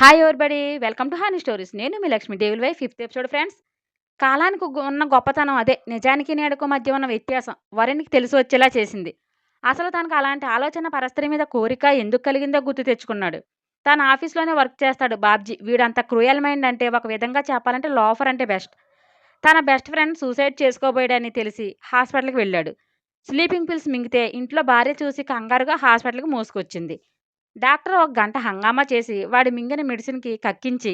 Hi everybody welcome to honey stories నేను మీ లక్ష్మి డేవిల్ వై ఫిఫ్త్ ఎపిసోడ్ ఫ్రెండ్స్ కాలానికి ఉన్న గొప్పతనం అదే. నిజానికి నేడుకు మధ్య ఉన్న వ్యత్యాసం. వరుణ్కి తెలిసి వచ్చేలా చేసింది. అసలు తనకు అలాంటి ఆలోచన పరస్త్రీ మీద కోరిక ఎందుకు కలిగిందో గుర్తు తెచ్చుకున్నాడు. తన ఆఫీస్లోనే వర్క్ చేస్తాడు బాబ్జీ. వీడంత క్రూయల్ మైండ్ అంటే ఒక విధంగా చెప్పాలంటే లోఫర్ అంటే బెస్ట్. తన బెస్ట్ ఫ్రెండ్ సూసైడ్ చేసుకోబోయాడని తెలిసి హాస్పిటల్కి వెళ్ళాడు. స్లీపింగ్ పిల్స్ మింగితే ఇంట్లో భార్య చూసి కంగారుగా హాస్పిటల్కి మోసుకొచ్చింది. డాక్టర్ ఒక గంట హంగామా చేసి వాడి మింగిన మెడిసిన్కి కక్కించి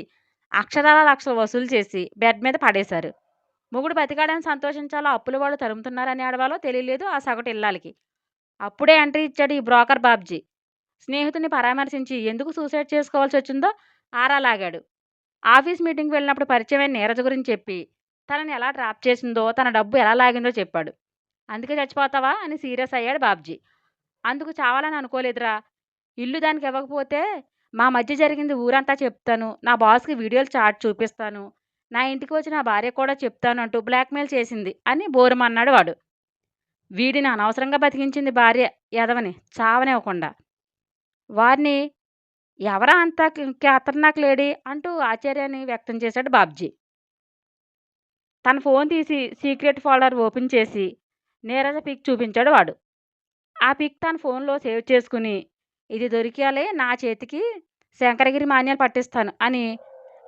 అక్షరాల లక్షలు వసూలు చేసి బెడ్ మీద పడేశారు. మొగుడు బతికాడని సంతోషించాలో? అప్పుల వాళ్ళు తరుముతున్నారని ఆడవాలో తెలియలేదు ఆ సగటు ఇల్లాలకి. అప్పుడే ఎంట్రీ ఇచ్చాడు ఈ బ్రోకర్ బాబ్జీ. స్నేహితుని పరామర్శించి ఎందుకు సూసైడ్ చేసుకోవాల్సి వచ్చిందో ఆరా లాగాడు. ఆఫీస్ మీటింగ్కి వెళ్ళినప్పుడు పరిచయమైన నీరజ గురించి చెప్పి తనని ఎలా డ్రాప్ చేసిందో తన డబ్బు ఎలా లాగిందో చెప్పాడు. అందుకే చచ్చిపోతావా? అని సీరియస్ అయ్యాడు బాబ్జీ. అందుకు చావాలని అనుకోలేదురా. ఇల్లు దానికి ఇవ్వకపోతే మా మధ్య జరిగింది ఊరంతా చెప్తాను. నా బాస్కి వీడియోలు చాట్ చూపిస్తాను. నా ఇంటికి వచ్చి నా భార్య కూడా చెప్తాను అంటూ బ్లాక్మెయిల్ చేసింది అని బోరమన్నాడు వాడు. వీడిని అనవసరంగా బతికించింది భార్య ఎదవని చావనివ్వకుండా. వారిని ఎవరా అంత ఖతర్నాక్ లేడీ అంటూ ఆశ్చర్యాన్ని వ్యక్తం చేశాడు బాబ్జీ. తన ఫోన్ తీసి సీక్రెట్ ఫోల్డర్ ఓపెన్ చేసి నీరజ పిక్ చూపించాడు వాడు. ఆ పిక్ తన ఫోన్లో సేవ్ చేసుకుని ఇది దొరికేయాలి నా చేతికి శంకరగిరి మాన్యాలు పట్టిస్తాను అని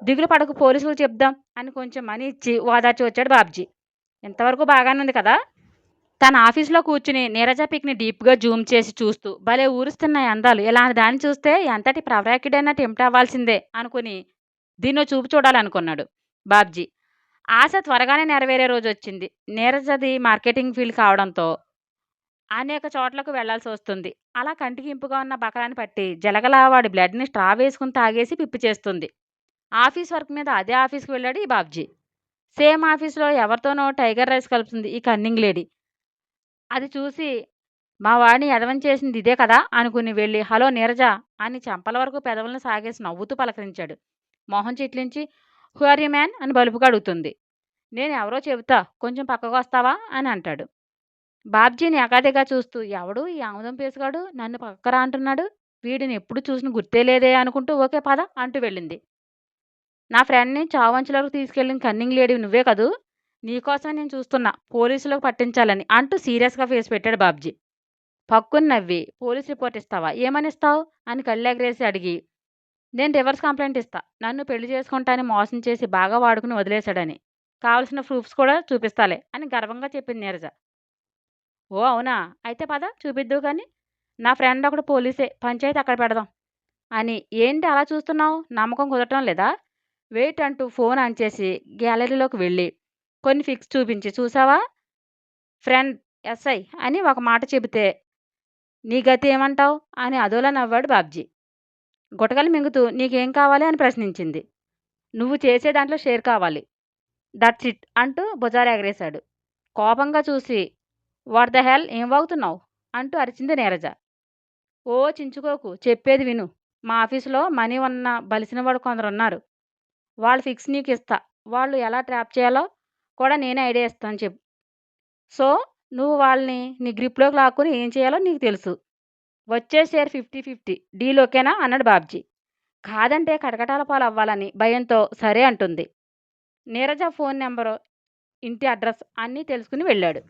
దిగులు పడకు పోలీసులు చెప్దాం అని కొంచెం మనీ ఇచ్చి ఓదార్చి వచ్చాడు బాబ్జీ. ఇంతవరకు బాగానే ఉంది కదా? తన ఆఫీస్లో కూర్చుని నీరజ పిక్ని డీప్గా జూమ్ చేసి చూస్తూ భలే ఊరుస్తున్నాయి అందాలు. ఇలాంటి దాన్ని చూస్తే ఎంతటి ప్రవరాకిడైనా టెంప్ట్ అవ్వాల్సిందే అనుకుని దీన్నో చూపు చూడాలనుకున్నాడు బాబ్జీ. ఆశ త్వరగానే నెరవేరే రోజు వచ్చింది. నీరజది మార్కెటింగ్ ఫీల్డ్ కావడంతో అనేక చోట్లకు వెళ్ళాల్సి వస్తుంది. అలా కంటికి ఇంపుగా ఉన్న బకరాన్ని పట్టి జలగలా వాడి బ్లడ్ని స్ట్రా వేసుకుని తాగేసి పిప్పి చేస్తుంది. ఆఫీస్ వర్క్ మీద అదే ఆఫీస్కి వెళ్ళాడు ఈ బాబ్జీ. సేమ్ ఆఫీస్లో ఎవరితోనో టైగర్ రైస్ కలుపుతుంది ఈ కన్నింగ్ లేడీ. అది చూసి మా వాడిని ఎదవం చేసింది ఇదే కదా అనుకుని వెళ్ళి హలో నీరజ అని చెంపల వరకు పెదవులను సాగేసి నవ్వుతూ పలకరించాడు. మోహన్ చిట్లించి హు ఆర్ యూ మ్యాన్? అని బలుపుగా అడుగుతుంది. నేను ఎవరో చెబుతా కొంచెం పక్కకు వస్తావా? అని అంటాడు. బాబ్జీని ఎగాదిగా చూస్తూ ఎవడు ఈ ఆముదం పేసుగాడు? నన్ను పక్కరా అంటున్నాడు. వీడిని ఎప్పుడు చూసిన గుర్తే లేదే అనుకుంటూ ఓకే పద అంటూ వెళ్ళింది. నా ఫ్రెండ్ని చావంచులకు తీసుకెళ్ళిన కన్నింగ్ లేడీ నువ్వే కదూ? నీకోసమే నేను చూస్తున్నా. పోలీసులకు పట్టించాలని అంటూ సీరియస్గా ఫేస్ పెట్టాడు బాబ్జీ. పక్కుని నవ్వి పోలీస్ రిపోర్ట్ ఇస్తావా? ఏమని ఇస్తావు అని కళ్ళెగరేసి అడిగి నేను రివర్స్ కంప్లైంట్ ఇస్తా. నన్ను పెళ్ళి చేసుకుంటాని మోసం చేసి బాగా వాడుకుని వదిలేశాడని. కావలసిన ప్రూఫ్స్ కూడా చూపిస్తాలే అని గర్వంగా చెప్పింది నీరజ. ఓ అవునా? అయితే పద చూపిద్దు కానీ. నా ఫ్రెండ్ ఒకడు పోలీసే పంచాయతీ అక్కడ పెడదాం. అని. ఏంటి అలా చూస్తున్నావు? నమ్మకం కుదరటం లేదా? వెయిట్ అంటూ ఫోన్ ఆన్ చేసి గ్యాలరీలోకి వెళ్ళి కొన్ని ఫిక్స్ చూపించి చూసావా? ఫ్రెండ్ ఎస్ఐ అని ఒక మాట చెబితే నీ గతి ఏమంటావు? అని అదోలా నవ్వాడు బాబ్జీ. గుటకలు మింగుతూ నీకేం కావాలి అని ప్రశ్నించింది. నువ్వు చేసే దాంట్లో షేర్ కావాలి. దట్స్ ఇట్ అంటూ భుజాలు ఎగరేశాడు. కోపంగా చూసి వాట్ ద హెల్? ఏం వాగుతున్నావు? అంటూ అరిచింది నీరజ. ఓ చించుకోకు చెప్పేది విను. మా ఆఫీసులో మనీ ఉన్న బలిసినవాడు కొందరున్నారు. కొందరు ఉన్నారు వాళ్ళు ఫిక్స్ నీకు ఇస్తా. వాళ్ళు ఎలా ట్రాప్ చేయాలో కూడా నేనే ఐడియా ఇస్తాను చెప్పు. సో నువ్వు వాళ్ళని నీ గ్రిప్లోకి లాక్కుని ఏం చేయాలో నీకు తెలుసు. వచ్చే షేర్ ఫిఫ్టీ ఫిఫ్టీ. డీల్ ఓకేనా? అన్నాడు బాబ్జీ. కాదంటే కటకటాల పాలు అవ్వాలని భయంతో సరే అంటుంది. నీరజ ఫోన్ నెంబరు ఇంటి అడ్రస్ అన్నీ తెలుసుకుని వెళ్ళాడు.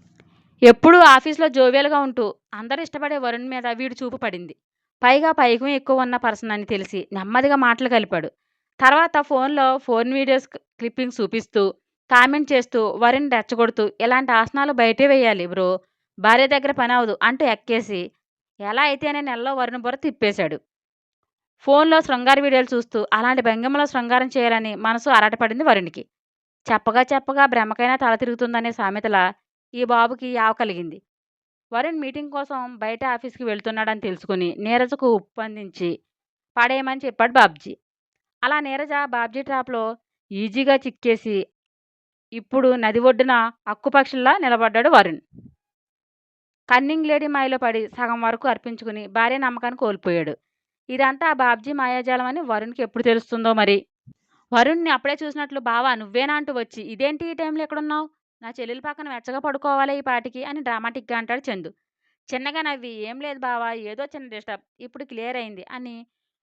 ఎప్పుడూ ఆఫీస్లో జోవియల్గా ఉంటూ అందరూ ఇష్టపడే వరుణ్ మీద వీడు చూపు పడింది. పైగా పైకం ఎక్కువ ఉన్న పర్సన్ అని తెలిసి నెమ్మదిగా మాటలు కలిపాడు. తర్వాత ఫోన్లో ఫోన్ వీడియోస్ క్లిప్పింగ్ చూపిస్తూ కామెంట్ చేస్తూ వరుణ్ రెచ్చగొడుతూ ఇలాంటి ఆసనాలు బయటే వేయాలి బ్రో. భార్య దగ్గర పని అవదు అంటూ ఎక్కేసి ఎలా అయితేనే నెలలో వరుణ్ బుర్ర తిప్పేశాడు. ఫోన్లో శృంగార వీడియోలు చూస్తూ అలాంటి భంగిమలో శృంగారం చేయాలని మనసు అరటపడింది వరుణ్కి. చెప్పగా చెప్పగా బ్రహ్మకైనా తల తిరుగుతుందనే సామెతల ఈ బాబుకి యావ కలిగింది. వరుణ్ మీటింగ్ కోసం బయట ఆఫీస్కి వెళ్తున్నాడని తెలుసుకుని నీరజకు ఉప్పందించి పడేయమని చెప్పాడు బాబ్జీ. అలా నీరజ బాబ్జీ ట్రాప్లో ఈజీగా చిక్కేసి ఇప్పుడు నది ఒడ్డున అక్కుపక్షుల్లా నిలబడ్డాడు వరుణ్. కన్నింగ్ లేడీ మాయలో పడి సగం వరకు అర్పించుకుని భార్య నమ్మకాన్ని కోల్పోయాడు. ఇదంతా ఆ బాబ్జీ మాయాజాలం అని వరుణ్కి ఎప్పుడు తెలుస్తుందో మరి? వరుణ్ని అప్పుడే చూసినట్లు బావా నువ్వేనా? అంటూ వచ్చి ఇదేంటి ఈ టైంలో ఎక్కడున్నావు? నా చెల్లెలు పక్కన వెచ్చగా పడుకోవాలి ఈ పాటికి అని డ్రామాటిక్గా అంటాడు చందు. చిన్నగా నవ్వి ఏం లేదు బావా ఏదో చిన్న డిస్టర్బ్ ఇప్పుడు క్లియర్ అయింది అని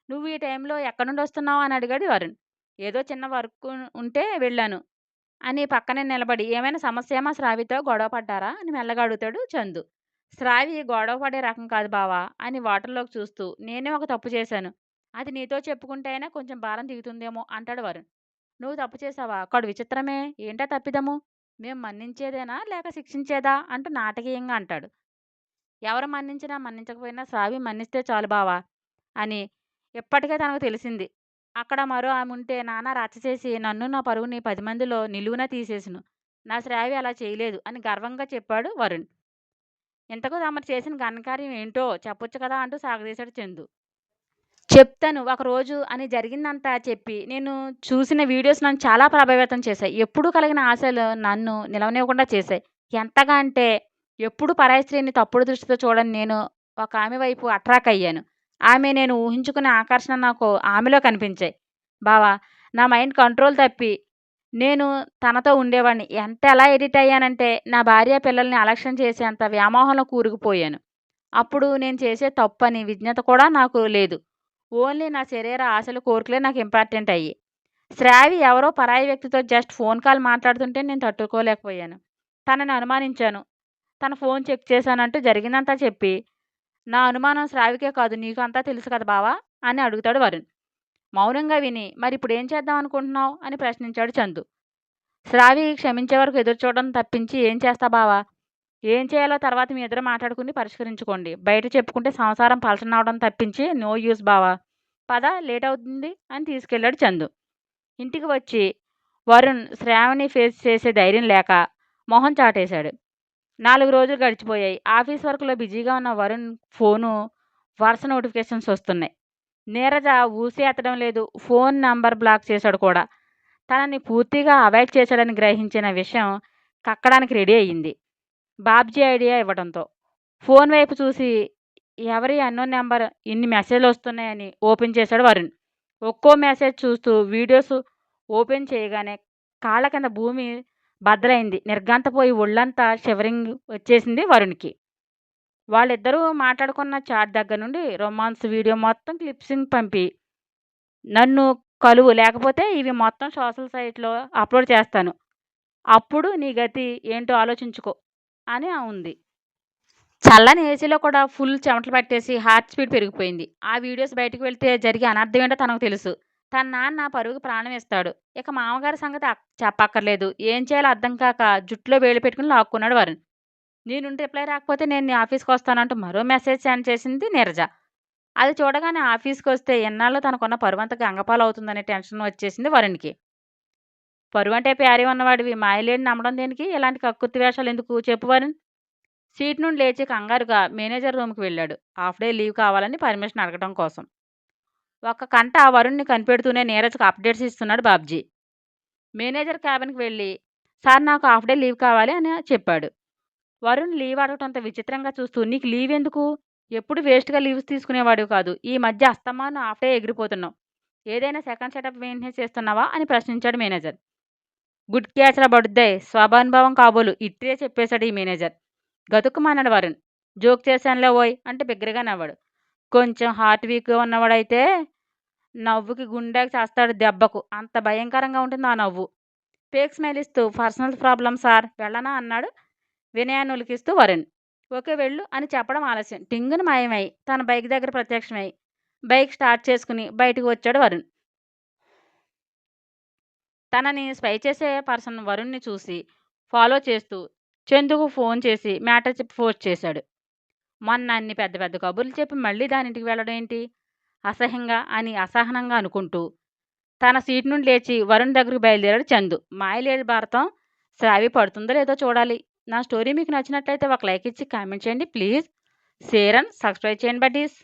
నువ్వు ఈ టైంలో ఎక్కడి నుండి వస్తున్నావు? అని అడిగాడు వరుణ్. ఏదో చిన్న వర్క్ ఉంటే వెళ్ళాను అని పక్కనే నిలబడి ఏమైనా సమస్యమా శ్రావితో గొడవ పడ్డారా? అని మెల్లగా అడుగుతాడు చందు. శ్రావి గొడవ పడే రకం కాదు బావా అని వాటర్లోకి చూస్తూ నేనే ఒక తప్పు చేశాను. అది నీతో చెప్పుకుంటే అయినా కొంచెం భారం దిగుతుందేమో అంటాడు వరుణ్. నువ్వు తప్పు చేసావా అక్కడ విచిత్రమే. ఏంటా తప్పిదము? మేము మన్నించేదేనా? లేక శిక్షించేదా? అంటూ నాటకీయంగా అంటాడు. ఎవరు మన్నించినా మన్నించకపోయినా శ్రావి మన్నిస్తే చాలు బావా అని ఇప్పటికే తనకు తెలిసింది. అక్కడ మరో ఆమె ఉంటే నాన్న రచ్చ చేసి నన్ను నా పరుగుని పది మందిలో నిలువున తీసేసును. నా శ్రావి అలా చేయలేదు అని గర్వంగా చెప్పాడు వరుణ్. ఇంతకు తమరు చేసిన ఘనకార్యం ఏంటో చెప్పొచ్చు కదా అంటూ సాగదీశాడు చందు. చెప్తాను. ఒకరోజు అని జరిగిందంతా చెప్పి నేను చూసిన వీడియోస్ నన్ను చాలా ప్రభావితం చేశాయి. ఎప్పుడు కలిగిన ఆశలు నన్ను నిలవనివ్వకుండా చేశాయి. ఎంతగా అంటే ఎప్పుడు పరాయి స్త్రీని తప్పుడు దృష్టితో చూడని నేను ఒక ఆమె వైపు అట్రాక్ అయ్యాను. ఆమె నేను ఊహించుకునే ఆకర్షణ నాకు ఆమెలో కనిపించాయి. బావా నా మైండ్ కంట్రోల్ తప్పి నేను తనతో ఉండేవాడిని. ఎంత ఎలా ఎడిట్ అయ్యానంటే నా భార్య పిల్లల్ని అలక్ష్యం చేసేంత వ్యామోహంలో కూరుకుపోయాను. అప్పుడు నేను చేసే తప్పని విజ్ఞత కూడా నాకు లేదు. ఓన్లీ నా శరీర ఆశలు కోరికలే నాకు ఇంపార్టెంట్ అయ్యి. శ్రావి ఎవరో పరాయి వ్యక్తితో జస్ట్ ఫోన్ కాల్ మాట్లాడుతుంటే నేను తట్టుకోలేకపోయాను. తనని అనుమానించాను. తన ఫోన్ చెక్ చేశానంటూ జరిగిందంతా చెప్పి నా అనుమానం శ్రావికే కాదు నీకు అంతా తెలుసు కదా బావా? అని అడుగుతాడు వరుణ్. మౌనంగా విని మరి ఇప్పుడు ఏం చేద్దాం అనుకుంటున్నావు? అని ప్రశ్నించాడు చందు. శ్రావి క్షమించే వరకు ఎదురు చూడడం తప్పించి ఏం చేస్తా బావా? ఏం చేయాలో తర్వాత మీ ఇద్దరు మాట్లాడుకుని పరిష్కరించుకోండి. బయట చెప్పుకుంటే సంసారం అవడం తప్పించి నో యూస్ బావా పద లేట్ అవుతుంది అని తీసుకెళ్ళాడు చందు. ఇంటికి వచ్చి వరుణ్ శ్రావణి ఫేస్ చేసే ధైర్యం లేక మొహం చాటేశాడు. నాలుగు రోజులు గడిచిపోయాయి. ఆఫీస్ వర్క్లో బిజీగా ఉన్న వరుణ్ ఫోను వరుస నోటిఫికేషన్స్ వస్తున్నాయి. నీరజ ఊసి ఎత్తడం లేదు. ఫోన్ నంబర్ బ్లాక్ చేశాడు కూడా. తనని పూర్తిగా అవాయిడ్ చేశాడని గ్రహించిన విషయం కక్కడానికి రెడీ అయ్యింది. బాబ్జీ ఐడియా ఇవ్వడంతో. ఫోన్ వైపు చూసి ఎవరి అన్నో నెంబర్? ఇన్ని మెసేజ్లు వస్తున్నాయని ఓపెన్ చేశాడు వరుణ్. ఒక్కో మెసేజ్ చూస్తూ వీడియోస్ ఓపెన్ చేయగానే కాళ్ళ కింద భూమి బద్దలైంది. నిర్గంతపోయి ఒళ్ళంతా షివరింగ్ వచ్చేసింది వరుణ్కి. వాళ్ళిద్దరూ మాట్లాడుకున్న చాట్ దగ్గర నుండి రొమాన్స్ వీడియో మొత్తం క్లిప్సింగ్ పంపి నన్ను కలువు. లేకపోతే ఇవి మొత్తం సోషల్ సైట్లో అప్లోడ్ చేస్తాను. అప్పుడు నీ గతి ఏంటో ఆలోచించుకో. అని ఉంది. చల్లని ఏసీలో కూడా ఫుల్ చెమటలు పట్టేసి హార్ట్ స్పీడ్ పెరిగిపోయింది. ఆ వీడియోస్ బయటకు వెళ్తే జరిగే అనర్థం ఏంటో తనకు తెలుసు. తన నాన్న పరుగు ప్రాణం ఇస్తాడు ఇక మామగారి సంగతి చెప్పక్కర్లేదు. ఏం చేయాలో అర్థం కాక జుట్టులో వేలు పెట్టుకుని లాక్కున్నాడు వరుణ్. నేను రిప్లై రాకపోతే నేను నీ ఆఫీస్కి వస్తానంటూ మరో మెసేజ్ సెండ్ చేసింది నీరజ. అది చూడగానే ఆఫీస్కి వస్తే ఎన్నాళ్ళు తనకున్న పరువంత గంగపాలు అవుతుందనే టెన్షన్ వచ్చేసింది వరుణ్కి. పరువు అంటే ప్యారీ ఉన్నవాడివి. మాయలేని నమ్మడం దేనికి? ఇలాంటి కక్కుర్తి వేషాలు ఎందుకు? చెప్పు సీట్ నుండి లేచి కంగారుగా మేనేజర్ రూమ్కి వెళ్ళాడు. హాఫ్ డే లీవ్ కావాలని పర్మిషన్ అడగడం కోసం. ఒక కంట వరుణ్ని కనిపెడుతూనే నీరజ్కి అప్డేట్స్ ఇస్తున్నాడు బాబ్జీ. మేనేజర్ క్యాబిన్కి వెళ్ళి సార్ నాకు హాఫ్ డే లీవ్ కావాలి అని చెప్పాడు. వరుణ్ లీవ్ అడగటంత విచిత్రంగా చూస్తూ నీకు లీవ్ ఎందుకు? ఎప్పుడు వేస్ట్గా లీవ్స్ తీసుకునేవాడు కాదు. ఈ మధ్య అస్తమాను హాఫ్ డే ఎగిరిపోతున్నావు ఏదైనా సెకండ్ సెటప్ మెయింటెనెన్స్ చేస్తున్నావా? అని ప్రశ్నించాడు మేనేజర్. గుడ్ క్యాచ్ల రా బడుద్దే స్వాభానుభవం కాబోలు. ఇట్టే చెప్పేశాడు ఈ మేనేజర్. గతుక్కుమన్నాడు వరుణ్. జోక్ చేశానులే ఓయ్ అంటే బిగ్గరగా నవ్వాడు. కొంచెం హార్ట్ వీక్గా ఉన్నవాడైతే నవ్వుకి గుండెకి చేస్తాడు దెబ్బకు. అంత భయంకరంగా ఉంటుంది ఆ నవ్వు? పేక్ స్మైల్ ఇస్తూ పర్సనల్ ప్రాబ్లం సార్ వెళ్ళనా అన్నాడు వినయాన్ని ఉలికిస్తూ వరుణ్. ఓకే వెళ్ళు అని చెప్పడం ఆలస్యం. టింగును మాయమై తన బైక్ దగ్గర ప్రత్యక్షమై బైక్ స్టార్ట్ చేసుకుని బయటకు వచ్చాడు వరుణ్. తనని స్పై చేసే పర్సన్ వరుణ్ని చూసి ఫాలో చేస్తూ చందుకు ఫోన్ చేసి మ్యాటర్ చెప్పి ఫోర్స్ చేశాడు. మొన్న అన్ని పెద్ద పెద్ద కబుర్లు చెప్పి మళ్ళీ దానింటికి వెళ్ళడం ఏంటి? అసహ్యంగా అని అసహనంగా అనుకుంటూ తన సీట్ నుండి లేచి వరుణ్ దగ్గరికి బయలుదేరాడు చందు. మాయలేడు భారతం శ్రావి పడుతుందో లేదో చూడాలి. నా స్టోరీ మీకు నచ్చినట్లయితే ఒక లైక్ ఇచ్చి కామెంట్ చేయండి ప్లీజ్. షేర్ అండ్ సబ్స్క్రైబ్ చేయండి బడ్డీస్.